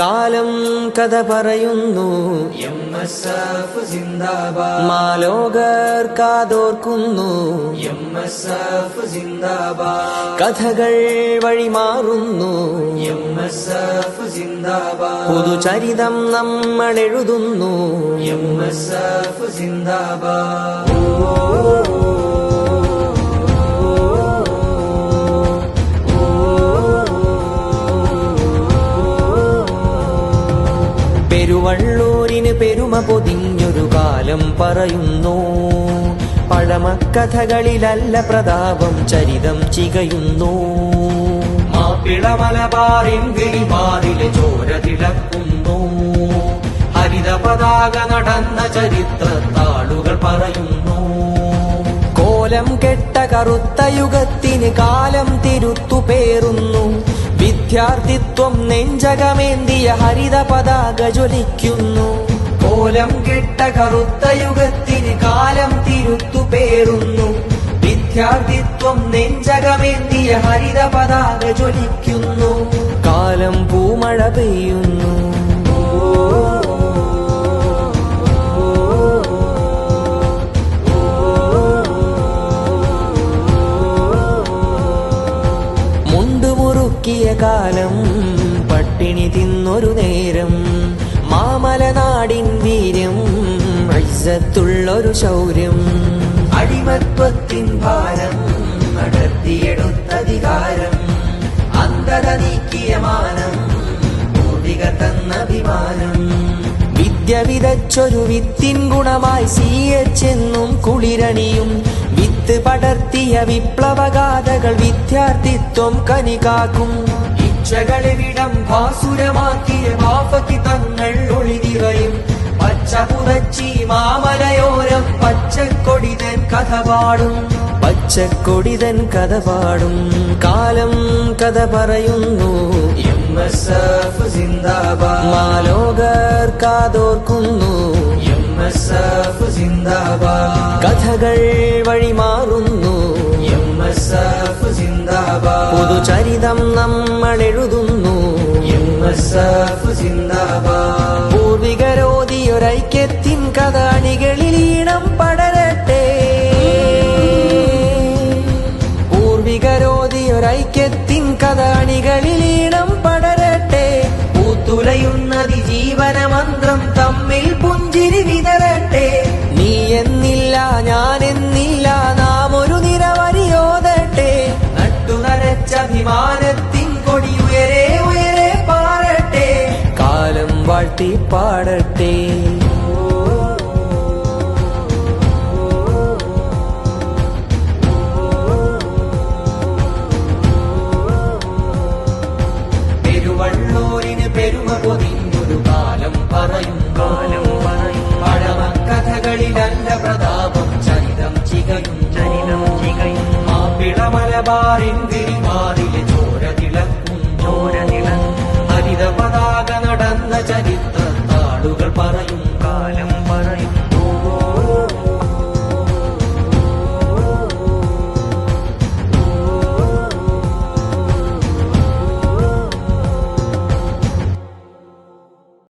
കാലം കഥ പറയുന്നു. എം എസ് എഫ് സിന്ദാബാദ് മാലോകർ കാതോർക്കുന്നു. എം എസ് എഫ് സിന്ദാബാദ് കഥകൾ വഴിമാറുന്നു എം എസ് എഫ് സിന്ദാബാദ് പുതുചരിതം നമ്മൾ എഴുതുന്നു എം എസ് എഫ് സിന്ദാബാദ് പെരുമ പൊതിഞ്ഞൊരു കാലം പറയുന്നു. പഴമക്കഥകളിലല്ല പ്രതാപം ചരിതം ചികയുന്നു. മാപ്പിള ചോര തിളക്കുന്നു. ഹരിത പതാക നടന്ന ചരിത്ര താളുകൾ പറയുന്നു. കോലം കെട്ട കറുത്ത യുഗത്തിന് കാലം തിരുത്തു പേറുന്നു. വിദ്യാർത്ഥിത്വം നെഞ്ചകമേന്തിയ ഹരിത പതാക ജ്വലിക്കുന്നു. കോലം കെട്ട കറുത്ത യുഗത്തിന് കാലം തിരുത്തു പേറുന്നു. വിദ്യാർത്ഥിത്വം നെഞ്ചകമേന്തിയ ഹരിത പതാക ജ്വലിക്കുന്നു. കാലം പൂമഴ പെയ്യുന്നു. മുണ്ടുമുറുക്കിയ കാലം പട്ടിണി തിന്നൊരു നേരം ഐസത്തുള്ളൊരു ശൗര്യം. അടിമത്വത്തിൻ ഭാരം അടർത്തിയെടുത്തധികാരം അന്തത നീക്കിയ മാനം പൂർവിക തന്ന അഭിമാനം വിദ്യ വിതച്ചൊരു വിത്തിൻ ഗുണമായി സീയച്ചെന്നും കുളിരണിയും. വിത്ത് പടർത്തിയ വിപ്ലവഗാഥകൾ വിദ്യാർത്ഥിത്വം കനികാക്കും. ഇച്ഛകളെ വിടം ഭാസുരമാക്കിയ ഒളിനിറയും പച്ച പുതച്ചി മാമലയോരം പച്ചക്കൊടിതൻ കഥ പാടും. പച്ചക്കൊടിതൻ കഥ പാടും. കാലം കഥ പറയുന്നു. എം എസ് എഫ് സിന്ദാബാദ് മാലോകർ കാതോർക്കുന്നു. എം എസ് എഫ് സിന്ദാബാദ് കഥകൾ വഴി മാറുന്നു. എം എസ് എഫ് സിന്ദാബാദ് പുതുചരിതം നമ്മൾ എഴുതുന്നു. എം എസ് എഫ് സിന്ദാബാദ് വാഴ്ത്തി പാടട്ടെ. പെരുവള്ളൂരിന് പെരുമ പൊതിഞ്ഞൊരു കാലം പറയും. കാലം പറയും. പഴമക്കഥകളിലല്ല പ്രതാപം ചരിതം ചികയും. ചരിതം ചികയും. മാപ്പിള മലബാറിൻ ഗിരിമാറിലെ ചോര തിളക്കും. ചോര തിളക്കും. ഹരിത പതാക നടന്ന ചരിത്രത്താളുകൾ പറയും. കാലം പറയും.